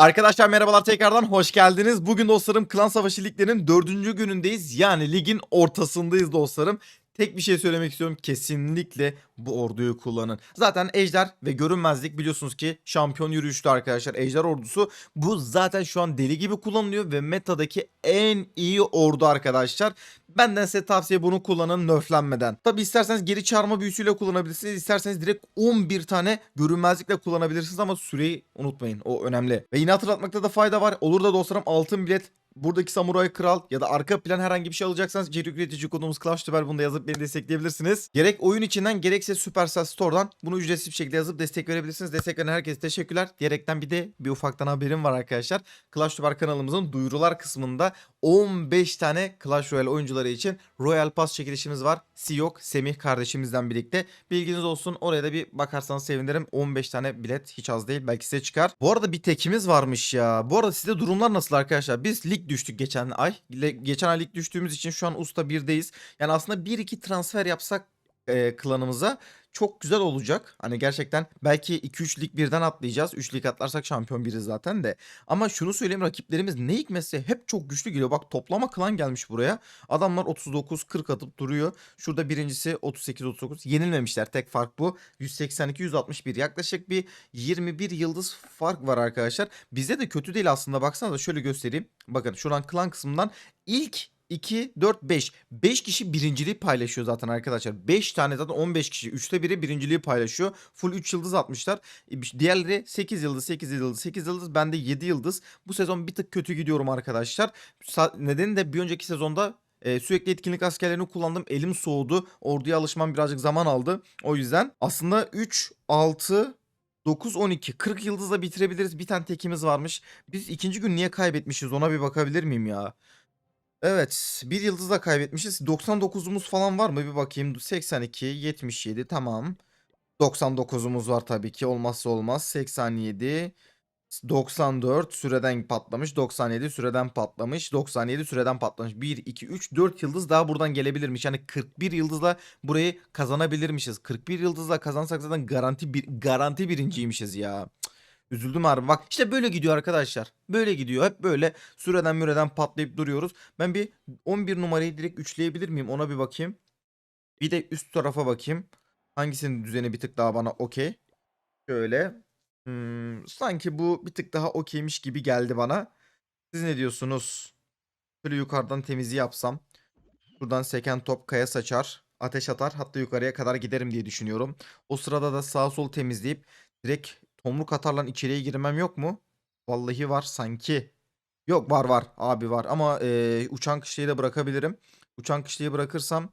Arkadaşlar merhabalar tekrardan hoş geldiniz. Bugün dostlarım Klan Savaşı liglerinin dördüncü günündeyiz. Yani ligin ortasındayız dostlarım. Tek bir şey söylemek istiyorum. Kesinlikle bu orduyu kullanın. Zaten Ejder ve Görünmezlik biliyorsunuz ki şampiyon yürüyüştü arkadaşlar. Ejder ordusu bu zaten şu an deli gibi kullanılıyor ve metadaki en iyi ordu arkadaşlar. Benden size tavsiye bunu kullanın nöflenmeden. Tabi isterseniz geri çağırma büyüsüyle kullanabilirsiniz. İsterseniz direkt 11 tane görünmezlikle kullanabilirsiniz ama süreyi unutmayın. O önemli. Ve yine hatırlatmakta da fayda var. Olur da dostlarım altın bilet buradaki samuray kral ya da arka plan herhangi bir şey alacaksanız içerik üretici kodumuz ClashTuber bunu da yazıp beni destekleyebilirsiniz. Gerek oyun içinden gerekse Supercell Store'dan bunu ücretsiz bir şekilde yazıp destek verebilirsiniz. Destek veren herkese teşekkürler. Diyerekten bir de bir ufaktan haberim var arkadaşlar. ClashTuber kanalımızın duyurular kısmında 15 tane Clash Royale oyuncuları için Royal Pass çekilişimiz var. Siyok Semih kardeşimizden birlikte. Bilginiz olsun oraya da bir bakarsanız sevinirim. 15 tane bilet hiç az değil belki size çıkar. Bu arada bir tekimiz varmış ya. Bu arada sizde durumlar nasıl arkadaşlar? Biz lig düştük geçen ay. Geçen ay lig düştüğümüz için şu an usta 1'deyiz. Yani aslında 1-2 transfer yapsak e, klanımıza çok güzel olacak. Hani gerçekten belki 2-3 lig birden atlayacağız. 3 lig atlarsak şampiyon biriz zaten de. Ama şunu söyleyeyim rakiplerimiz ne hikmetse hep çok güçlü geliyor. Bak toplama klan gelmiş buraya. Adamlar 39-40 atıp duruyor. Şurada birincisi 38-39. Yenilmemişler. Tek fark bu. 182-161. Yaklaşık bir 21 yıldız fark var arkadaşlar. Bizde de kötü değil aslında. Baksanıza şöyle göstereyim. Bakın şuradan klan kısmından ilk 2, 4, 5. 5 kişi birinciliği paylaşıyor zaten arkadaşlar. 5 tane zaten 15 kişi. 3'te biri birinciliği paylaşıyor. Full 3 yıldız atmışlar. E, Diğerleri 8 yıldız, 8 yıldız, 8 yıldız. Ben de 7 yıldız. Bu sezon bir tık kötü gidiyorum arkadaşlar. Nedeni de bir önceki sezonda e, sürekli etkinlik askerlerini kullandım. Elim soğudu. Orduya alışmam birazcık zaman aldı. O yüzden aslında 3, 6, 9, 12. 40 yıldızla bitirebiliriz. Bir tane tekimiz varmış. Biz ikinci gün niye kaybetmişiz ona bir bakabilir miyim ya? Evet. Bir yıldızla kaybetmişiz. 99'umuz falan var mı? Bir bakayım. 82, 77 tamam. 99'umuz var tabii ki. Olmazsa olmaz. 87, 94 süreden patlamış. 97 süreden patlamış. 97 süreden patlamış. 1, 2, 3, 4 yıldız daha buradan gelebilirmiş. Yani 41 yıldızla burayı kazanabilirmiş. 41 yıldızla kazansak zaten garanti bir garanti birinciymişiz ya. Üzüldüm harbi. Bak işte böyle gidiyor arkadaşlar. Böyle gidiyor. Hep böyle süreden müreden patlayıp duruyoruz. Ben bir 11 numarayı direkt üçleyebilir miyim? Ona bir bakayım. Bir de üst tarafa bakayım. Hangisinin düzeni bir tık daha bana okey. Şöyle. Hmm, sanki bu bir tık daha okeymiş gibi geldi bana. Siz ne diyorsunuz? Şöyle yukarıdan temizliği yapsam. Buradan seken top kaya saçar. Ateş atar. Hatta yukarıya kadar giderim diye düşünüyorum. O sırada da sağ sol temizleyip direkt tomruk atarla içeriye girmem yok mu? Vallahi var sanki. Yok var var abi var ama eee, uçan kışlayı da bırakabilirim. Uçan kışlayı bırakırsam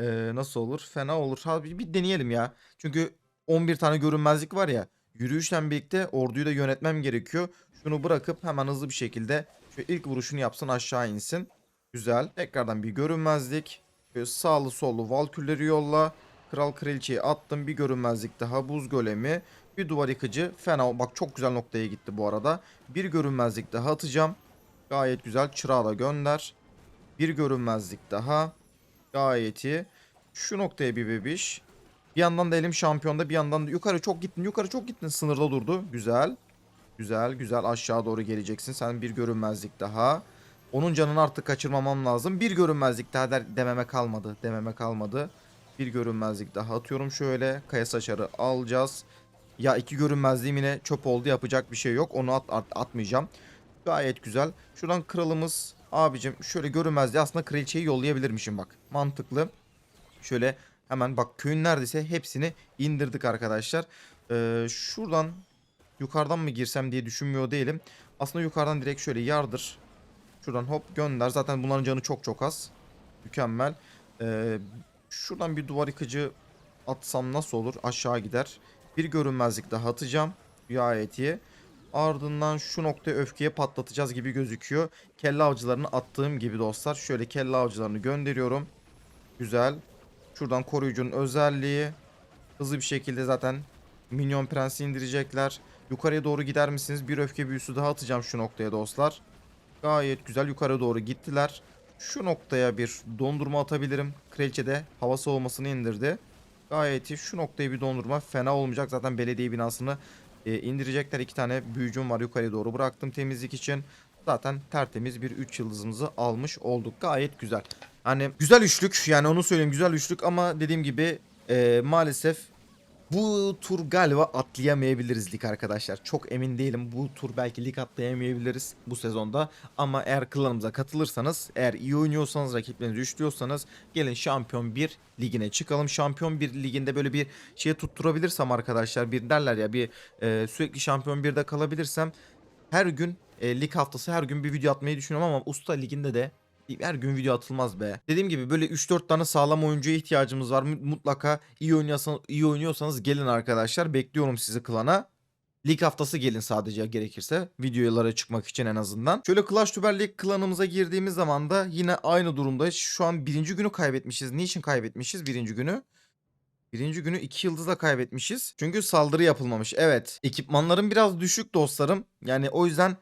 eee, nasıl olur? Fena olur. Ha, bir, bir deneyelim ya. Çünkü 11 tane görünmezlik var ya. Yürüyüşle birlikte orduyu da yönetmem gerekiyor. Şunu bırakıp hemen hızlı bir şekilde şu ilk vuruşunu yapsın aşağı insin. Güzel. Tekrardan bir görünmezlik. Böyle sağlı sollu valkülleri yolla. Kral kraliçeyi attım. Bir görünmezlik daha. Buz golemi. Bir duvar yıkıcı. Fena. Bak çok güzel noktaya gitti bu arada. Bir görünmezlik daha atacağım. Gayet güzel. Çırağı da gönder. Bir görünmezlik daha. Gayet iyi. Şu noktaya bir bebiş. Bir yandan da elim şampiyonda bir yandan da yukarı çok gittin yukarı çok gittin sınırda durdu. Güzel. Güzel güzel aşağı doğru geleceksin. Sen bir görünmezlik daha. Onun canını artık kaçırmamam lazım. Bir görünmezlik daha der, dememe kalmadı. Dememe kalmadı. Bir görünmezlik daha atıyorum şöyle. Kaya saçarı alacağız. Ya iki görünmezliğim yine çöp oldu yapacak bir şey yok. Onu at, at- atmayacağım. Gayet güzel. Şuradan kralımız abicim şöyle görünmezliği aslında kraliçeyi yollayabilirmişim bak. Mantıklı. Şöyle hemen bak köyün neredeyse hepsini indirdik arkadaşlar. Ee, şuradan yukarıdan mı girsem diye düşünmüyor değilim. Aslında yukarıdan direkt şöyle yardır. Şuradan hop gönder. Zaten bunların canı çok çok az. Mükemmel. Ee, şuradan bir duvar yıkıcı atsam nasıl olur? Aşağı gider. Bir görünmezlik daha atacağım. Gayet iyi. Ardından şu noktaya öfkeye patlatacağız gibi gözüküyor. Kelle avcılarını attığım gibi dostlar. Şöyle kelle avcılarını gönderiyorum. Güzel. Şuradan koruyucunun özelliği. Hızlı bir şekilde zaten minyon prensi indirecekler. Yukarıya doğru gider misiniz? Bir öfke büyüsü daha atacağım şu noktaya dostlar. Gayet güzel yukarı doğru gittiler. Şu noktaya bir dondurma atabilirim. Kraliçe de hava soğumasını indirdi. Gayet iyi. Şu noktaya bir dondurma fena olmayacak. Zaten belediye binasını e, indirecekler. iki tane büyücüm var yukarıya doğru bıraktım temizlik için. Zaten tertemiz bir 3 yıldızımızı almış olduk. Gayet güzel. Hani güzel üçlük yani onu söyleyeyim güzel üçlük ama dediğim gibi e, maalesef bu tur galiba atlayamayabiliriz lig arkadaşlar. Çok emin değilim. Bu tur belki lig atlayamayabiliriz bu sezonda. Ama eğer klanımıza katılırsanız, eğer iyi oynuyorsanız, rakiplerinizi üçlüyorsanız gelin şampiyon 1 ligine çıkalım. Şampiyon 1 liginde böyle bir şeye tutturabilirsem arkadaşlar bir derler ya bir e, sürekli şampiyon 1'de kalabilirsem her gün e, lig haftası her gün bir video atmayı düşünüyorum ama usta liginde de her gün video atılmaz be. Dediğim gibi böyle 3-4 tane sağlam oyuncuya ihtiyacımız var. Mu- Mutlaka iyi oynuyorsanız, iyi oynuyorsanız gelin arkadaşlar. Bekliyorum sizi klana. Lig haftası gelin sadece gerekirse. Videolara çıkmak için en azından. Şöyle Clash Tuber League klanımıza girdiğimiz zaman da yine aynı durumdayız. Şu an birinci günü kaybetmişiz. Niçin kaybetmişiz birinci günü? Birinci günü iki yıldızla kaybetmişiz. Çünkü saldırı yapılmamış. Evet. Ekipmanlarım biraz düşük dostlarım. Yani o yüzden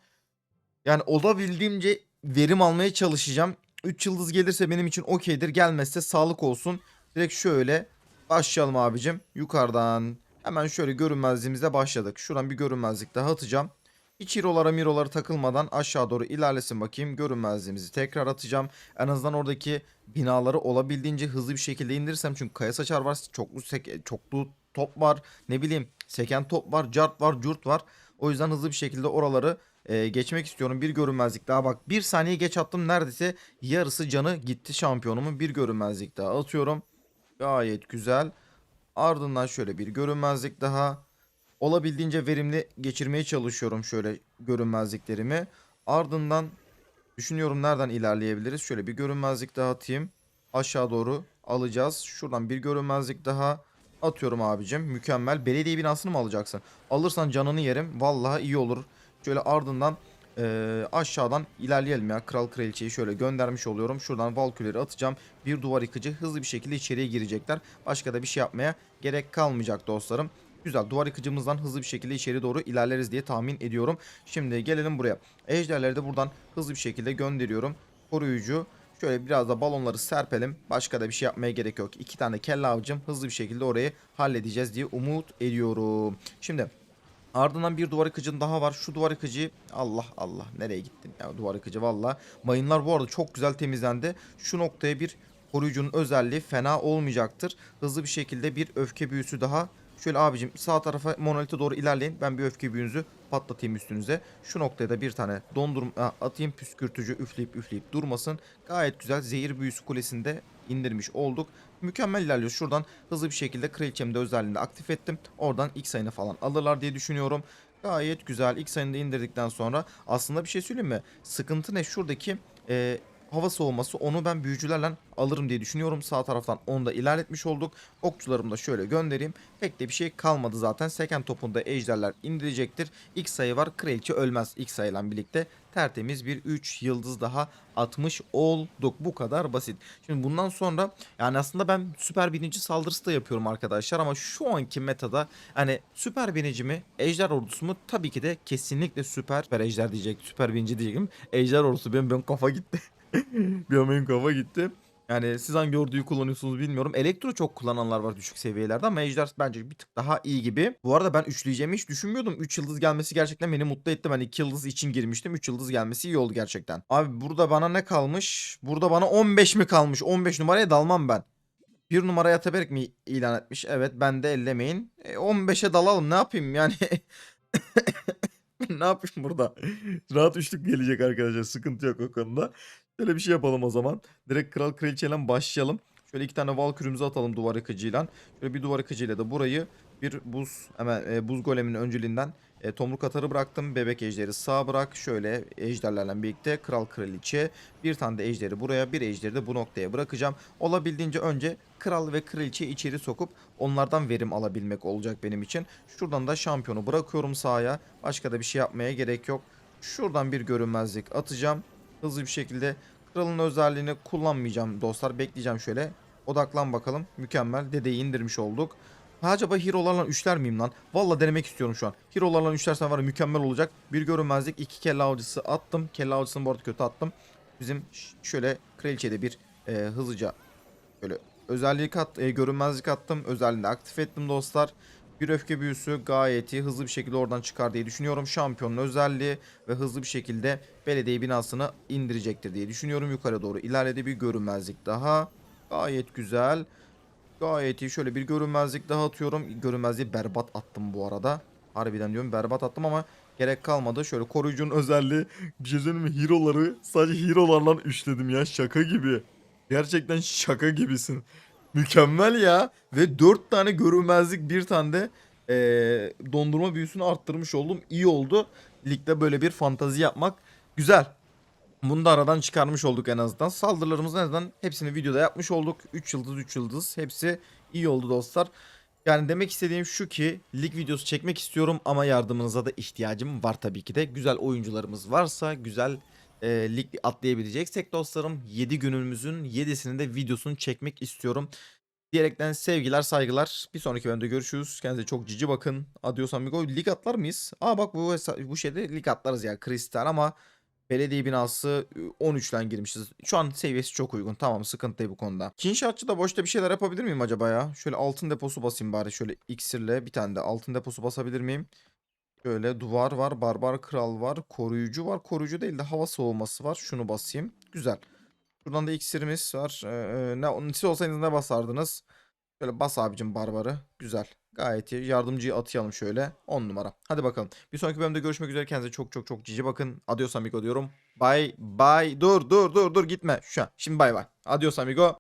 yani olabildiğimce verim almaya çalışacağım. 3 yıldız gelirse benim için okeydir. Gelmezse sağlık olsun. Direkt şöyle başlayalım abicim. Yukarıdan hemen şöyle görünmezliğimizde başladık. Şuradan bir görünmezlik daha atacağım. Hiç hero'lara mirolara takılmadan aşağı doğru ilerlesin bakayım. Görünmezliğimizi tekrar atacağım. En azından oradaki binaları olabildiğince hızlı bir şekilde indirirsem. Çünkü kaya saçar var. Çoklu, sek- çoklu top var. Ne bileyim seken top var. Cart var. Curt var. O yüzden hızlı bir şekilde oraları e, geçmek istiyorum. Bir görünmezlik daha bak. Bir saniye geç attım. Neredeyse yarısı canı gitti şampiyonumun. Bir görünmezlik daha atıyorum. Gayet güzel. Ardından şöyle bir görünmezlik daha. Olabildiğince verimli geçirmeye çalışıyorum şöyle görünmezliklerimi. Ardından düşünüyorum nereden ilerleyebiliriz. Şöyle bir görünmezlik daha atayım. Aşağı doğru alacağız. Şuradan bir görünmezlik daha atıyorum abicim. Mükemmel. Belediye binasını mı alacaksın? Alırsan canını yerim. Vallahi iyi olur. Şöyle ardından eee, aşağıdan ilerleyelim ya. Kral kraliçeyi şöyle göndermiş oluyorum. Şuradan valküleri atacağım. Bir duvar yıkıcı hızlı bir şekilde içeriye girecekler. Başka da bir şey yapmaya gerek kalmayacak dostlarım. Güzel duvar yıkıcımızdan hızlı bir şekilde içeri doğru ilerleriz diye tahmin ediyorum. Şimdi gelelim buraya. Ejderleri de buradan hızlı bir şekilde gönderiyorum. Koruyucu. Şöyle biraz da balonları serpelim. Başka da bir şey yapmaya gerek yok. İki tane kelle avcım hızlı bir şekilde orayı halledeceğiz diye umut ediyorum. Şimdi Ardından bir duvar yıkıcın daha var. Şu duvar yıkıcı Allah Allah nereye gittin ya duvar yıkıcı valla. Mayınlar bu arada çok güzel temizlendi. Şu noktaya bir koruyucunun özelliği fena olmayacaktır. Hızlı bir şekilde bir öfke büyüsü daha. Şöyle abicim sağ tarafa monolite doğru ilerleyin. Ben bir öfke büyünüzü patlatayım üstünüze. Şu noktaya da bir tane dondurma atayım püskürtücü üfleyip üfleyip durmasın. Gayet güzel zehir büyüsü kulesinde indirmiş olduk. Mükemmel ilerliyor. Şuradan hızlı bir şekilde kraliçemi de özelliğini aktif ettim. Oradan ilk sayını falan alırlar diye düşünüyorum. Gayet güzel. İlk sayını da indirdikten sonra aslında bir şey söyleyeyim mi? Sıkıntı ne? Şuradaki e, hava soğuması onu ben büyücülerle alırım diye düşünüyorum. Sağ taraftan onu da ilerletmiş olduk. Okçularımı da şöyle göndereyim. Pek de bir şey kalmadı zaten. Seken topunda ejderler indirecektir. İlk sayı var. Kraliçe ölmez ilk sayıyla birlikte. Tertemiz bir 3 yıldız daha atmış olduk. Bu kadar basit. Şimdi bundan sonra yani aslında ben süper binici saldırısı da yapıyorum arkadaşlar ama şu anki metada hani süper binici mi ejder ordusu mu tabii ki de kesinlikle süper süper ejder diyecek süper binici diyecektim. Ejder ordusu benim, benim kafa gitti. benim kafa gitti. Yani siz hangi orduyu kullanıyorsunuz bilmiyorum. Elektro çok kullananlar var düşük seviyelerde ama Ejder bence bir tık daha iyi gibi. Bu arada ben üçleyeceğimi hiç düşünmüyordum. 3 yıldız gelmesi gerçekten beni mutlu etti. Ben 2 yıldız için girmiştim. 3 yıldız gelmesi iyi oldu gerçekten. Abi burada bana ne kalmış? Burada bana 15 mi kalmış? 15 numaraya dalmam ben. Bir numaraya Ataberk mi ilan etmiş? Evet ben de ellemeyin. E, 15'e dalalım ne yapayım yani. ne yapayım burada? Rahat üçlük gelecek arkadaşlar. Sıkıntı yok o konuda. Şöyle bir şey yapalım o zaman. Direkt kral kraliçeyle başlayalım. Şöyle iki tane valkürümüzü atalım duvar yıkıcıyla. Şöyle bir duvar yıkıcıyla da burayı bir buz hemen e, buz goleminin öncülüğünden e, tomruk atarı bıraktım. Bebek ejderi sağa bırak. Şöyle ejderlerle birlikte kral kraliçe. Bir tane de ejderi buraya bir ejderi de bu noktaya bırakacağım. Olabildiğince önce kral ve kraliçe içeri sokup onlardan verim alabilmek olacak benim için. Şuradan da şampiyonu bırakıyorum sahaya. Başka da bir şey yapmaya gerek yok. Şuradan bir görünmezlik atacağım. Hızlı bir şekilde kralın özelliğini kullanmayacağım dostlar. Bekleyeceğim şöyle. Odaklan bakalım. Mükemmel. Dedeyi indirmiş olduk. Ha, acaba hero'larla üçler miyim lan? Valla denemek istiyorum şu an. Hero'larla üçlersen var ya mükemmel olacak. Bir görünmezlik. iki kelle avcısı attım. Kelle avcısını bu arada kötü attım. Bizim şöyle kraliçede bir e, hızlıca böyle özellik at, e, görünmezlik attım. Özelliğini aktif ettim dostlar. Bir öfke büyüsü gayet iyi. Hızlı bir şekilde oradan çıkar diye düşünüyorum. Şampiyonun özelliği ve hızlı bir şekilde belediye binasını indirecektir diye düşünüyorum. Yukarı doğru ilerledi bir görünmezlik daha. Gayet güzel. Gayet iyi. Şöyle bir görünmezlik daha atıyorum. Görünmezliği berbat attım bu arada. Harbiden diyorum berbat attım ama gerek kalmadı. Şöyle koruyucunun özelliği. Bir şey mi? Hero'ları sadece hero'larla üçledim ya. Şaka gibi. Gerçekten şaka gibisin. Mükemmel ya. Ve 4 tane görünmezlik bir tane de eee, dondurma büyüsünü arttırmış oldum. İyi oldu. Ligde böyle bir fantazi yapmak güzel. Bunu da aradan çıkarmış olduk en azından. Saldırılarımızın en azından hepsini videoda yapmış olduk. 3 yıldız 3 yıldız hepsi iyi oldu dostlar. Yani demek istediğim şu ki lig videosu çekmek istiyorum ama yardımınıza da ihtiyacım var tabii ki de. Güzel oyuncularımız varsa güzel e, lig atlayabileceksek dostlarım 7 günümüzün 7'sini de videosunu çekmek istiyorum. Diyerekten sevgiler saygılar. Bir sonraki bölümde görüşürüz. Kendinize çok cici bakın. Adios amigo. Lig atlar mıyız? Aa bak bu bu şeyde lig atlarız ya. Kristal ama belediye binası 13'ten girmişiz. Şu an seviyesi çok uygun. Tamam sıkıntı değil bu konuda. Kinşatçı da boşta bir şeyler yapabilir miyim acaba ya? Şöyle altın deposu basayım bari. Şöyle iksirle bir tane de altın deposu basabilir miyim? Şöyle duvar var, barbar kral var, koruyucu var. Koruyucu değil de hava soğuması var. Şunu basayım. Güzel. Buradan da iksirimiz var. Ee, ne siz olsaydınız ne basardınız? Şöyle bas abicim barbarı. Güzel. Gayet iyi. Yardımcıyı atayalım şöyle. 10 numara. Hadi bakalım. Bir sonraki bölümde görüşmek üzere. Kendinize çok çok çok cici bakın. Adios amigo diyorum. Bye bye. Dur dur dur dur gitme. Şu an. Şimdi bye bye. Adios amigo.